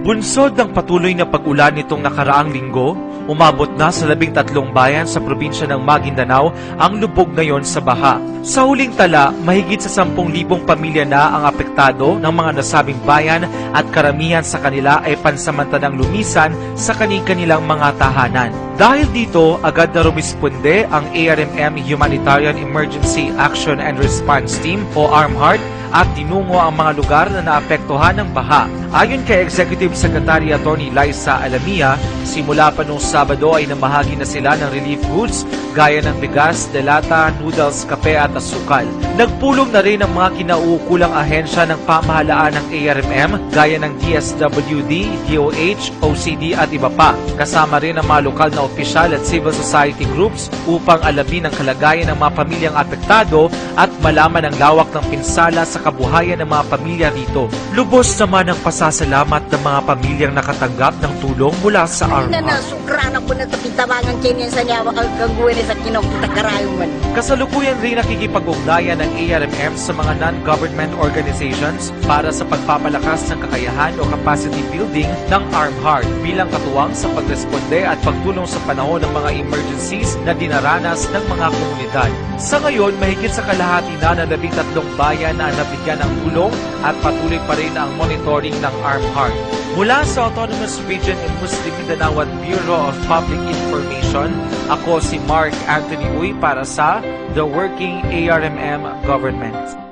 Bunsod ng patuloy na pag-ulan nitong nakaraang linggo, umabot na sa labing tatlong bayan sa probinsya ng Maguindanao ang lubog ngayon sa baha. Sa huling tala, mahigit sa 10,000 pamilya na ang apektado ng mga nasabing bayan at karamihan sa kanila ay pansamantalang lumisan sa kanilang mga tahanan. Dahil dito, agad na rumisponde ang ARMM Humanitarian Emergency Action and Response Team o ARMHART at tinungo ang mga lugar na naapektuhan ng baha. Ayon kay Executive Secretary Attorney Liza Alamia, simula pa noong Sabado ay namahagi na sila ng relief goods gaya ng bigas, delata, noodles, kape at asukal. Nagpulong na rin ang mga kinauukulang ahensya ng pamahalaan ng ARMM gaya ng DSWD, DOH, OCD at iba pa. Kasama rin ang mga lokal na opisyal at civil society groups upang alamin ang kalagayan ng mga pamilyang apektado at malaman ang lawak ng pinsala sa kabuhayan ng mga pamilya rito. Lubos naman ang pasasalamat ng mga pamilyang nakatanggap ng tulong mula sa ARMA. nasukra na po na tapitabangan kinin sa niya ang kangguwin sa kinokita karayong man. Kasalukuyan rin nakikipag-ugnayan ng ARMM sa mga non-government organizations para sa pagpapalakas ng kakayahan o capacity building ng ARMHART bilang katuwang sa pagresponde at pagtulong sa panahon ng mga emergencies na dinaranas ng mga komunidad. Sa ngayon, mahigit sa kalahati na ng tatlong bayan na nabigyan ng tulong at patuloy pa rin ang monitoring ng ARMHART. Mula sa Autonomous Region in Muslim Mindanao at Bureau of Public Information, ako si Mark Anthony Uy para sa The Working ARMM Government.